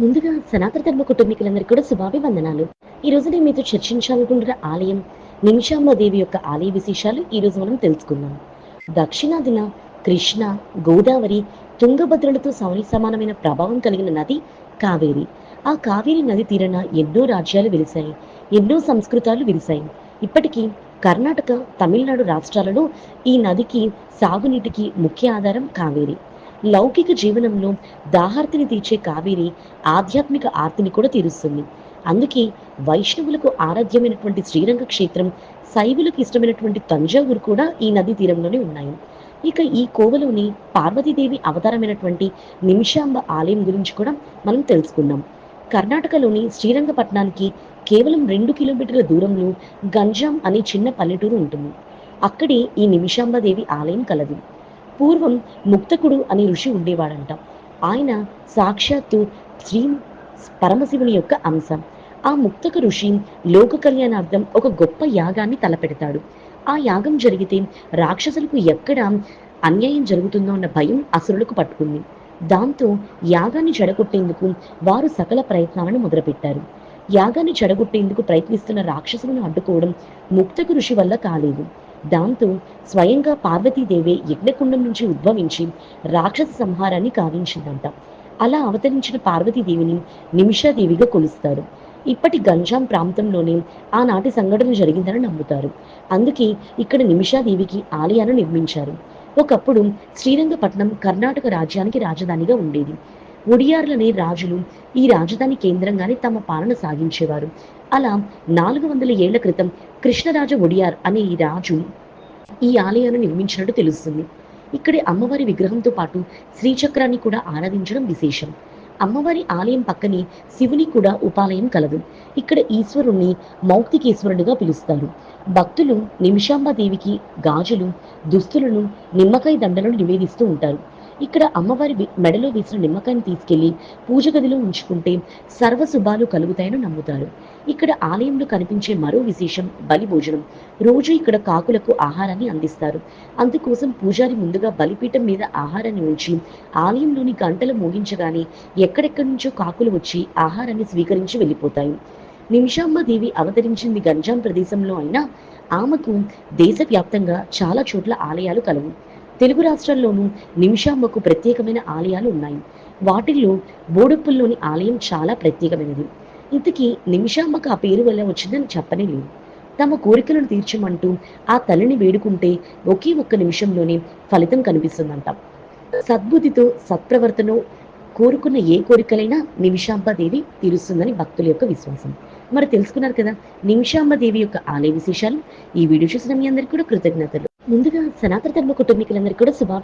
ముందుగా సనాతన ధర్మ కుటుంబీకులందరికీ కూడా శుభాభివందనాలు. ఈ రోజు నేను మీతో చర్చించాలనుకుంటున్న ఆలయం నిమిషాంబ దేవి యొక్క ఆలయ విశేషాలు ఈ రోజు మనం తెలుసుకుందాం. దక్షిణాదిన కృష్ణ గోదావరి తుంగభద్రలతో సౌని సమానమైన ప్రభావం కలిగిన నది కావేరి. ఆ కావేరి నది తీరన ఎన్నో రాజ్యాలు వెలిశాయి ఎన్నో సంస్కృతాలు వెలిశాయి ఇప్పటికీ కర్ణాటక తమిళనాడు రాష్ట్రాలలో ఈ నదికి సాగునీటికి ముఖ్య ఆధారం కావేరి. లౌకిక జీవనంలో దాహార్తిని తీర్చే కావేరి ఆధ్యాత్మిక ఆర్తిని కూడా తీరుస్తుంది. అందుకే వైష్ణవులకు ఆరాధ్యమైనటువంటి శ్రీరంగ క్షేత్రం శైవులకు ఇష్టమైనటువంటి తంజావూరు కూడా ఈ నది తీరంలోనే ఉన్నాయి. ఇక ఈ కోవలోని పార్వతీదేవి అవతారమైనటువంటి నిమిషాంబ ఆలయం గురించి కూడా మనం తెలుసుకుందాం. కర్ణాటకలోని శ్రీరంగపట్నానికి కేవలం రెండు కిలోమీటర్ల దూరంలో గంజాం అనే చిన్న పల్లెటూరు ఉంటుంది. అక్కడే ఈ నిమిషాంబదేవి ఆలయం కలదు. పూర్వం ముక్తకుడు అనే ఋషి ఉండేవాడంట. ఆయన సాక్షాత్తు శ్రీ పరమశివుని యొక్క అంశం. ఆ ముక్తక ఋషి లోక కళ్యాణార్థం ఒక గొప్ప యాగాన్ని తలపెడతాడు. ఆ యాగం జరిగితే రాక్షసులకు ఎక్కడ అన్యాయం జరుగుతుందో అన్న భయం అసురులకు పట్టుకుంది. దాంతో యాగాన్ని చెడగొట్టేందుకు వారు సకల ప్రయత్నాలను మొదలుపెట్టారు. యాగాన్ని చెడగొట్టేందుకు ప్రయత్నిస్తున్న రాక్షసులను అడ్డుకోవడం ముక్తకు ఋషి వల్ల కాలేదు. దాంతో స్వయంగా పార్వతీదేవి యజ్ఞకుండం నుంచి ఉద్భవించి రాక్షస సంహారాన్ని కావించిందంట అలా అవతరించిన పార్వతీదేవిని నిమిషాదేవిగా కొలుస్తారు. ఇప్పటి గంజాం ప్రాంతంలోనే ఆనాటి సంఘటన జరిగిందని నమ్ముతారు. అందుకే ఇక్కడ నిమిషాదేవికి ఆలయాన్ని నిర్మించారు. ఒకప్పుడు శ్రీరంగపట్నం కర్ణాటక రాజ్యానికి రాజధానిగా ఉండేది. ఒడియార్లనే రాజులు ఈ రాజధాని కేంద్రంగానే తమ పాలన సాగించేవారు. అలా నాలుగు వందల ఏళ్ళ క్రితం కృష్ణరాజ ఒడియార్ అనే ఈ రాజు ఈ ఆలయాన్ని నిర్మించినట్టు తెలుస్తుంది. ఇక్కడి అమ్మవారి విగ్రహంతో పాటు శ్రీచక్రాన్ని కూడా ఆరాధించడం విశేషం. అమ్మవారి ఆలయం పక్కనే శివుని కూడా ఉపాలయం కలదు. ఇక్కడ ఈశ్వరుణ్ణి మౌక్తికేశ్వరుడిగా పిలుస్తారు. భక్తులు నిమిషాంబాదేవికి గాజులు దుస్తులను నిమ్మకాయ దండలను నివేదిస్తూ ఉంటారు. ఇక్కడ అమ్మవారి మెడలో వేసిన నిమ్మకాయని తీసుకెళ్ళి పూజ గదిలో ఉంచుకుంటే సర్వ శుభాలు కలుగుతాయని నమ్ముతారు. ఇక్కడ ఆలయంలో కనిపించే మరో విశేషం బలి భోజనం. రోజు ఇక్కడ కాకులకు ఆహారాన్ని అందిస్తారు. అందుకోసం పూజారి ముందుగా బలిపీఠం మీద ఆహారాన్ని ఉంచి ఆలయంలోని గంటలు మోగించగానే ఎక్కడెక్కడి నుంచో కాకులు వచ్చి ఆహారాన్ని స్వీకరించి వెళ్ళిపోతాయి. నిమిషాంబ దేవి అవతరించింది గంజాం ప్రదేశంలో అయినా ఆమెకు దేశవ్యాప్తంగా చాలా చోట్ల ఆలయాలు కలవు. తెలుగు రాష్ట్రాల్లోనూ నిమిషాంబకు ప్రత్యేకమైన ఆలయాలు ఉన్నాయి. వాటిల్లో బోడుప్పుల్లోని ఆలయం చాలా ప్రత్యేకమైనది. ఇంతకీ నిమిషాంబకు ఆ పేరు వల్ల వచ్చిందని చెప్పనే లేదు తమ కోరికలను తీర్చమంటూ ఆ తల్లిని వేడుకుంటే ఒకే ఒక్క నిమిషంలోనే ఫలితం కనిపిస్తుందంట. సద్బుద్ధితో సత్ప్రవర్తన కోరుకున్న ఏ కోరికలైనా నిమిషాంబదేవి తీరుస్తుందని భక్తుల యొక్క విశ్వాసం. మరి తెలుసుకున్నారు కదా నిమిషాంబదేవి యొక్క ఆలయ విశేషాలు. ఈ వీడియో చూసిన మీ అందరికీ కూడా కృతజ్ఞతలు. ముందుగా సనాతన ధర్మ కుటుంబీకులందరికీ కూడా శుభా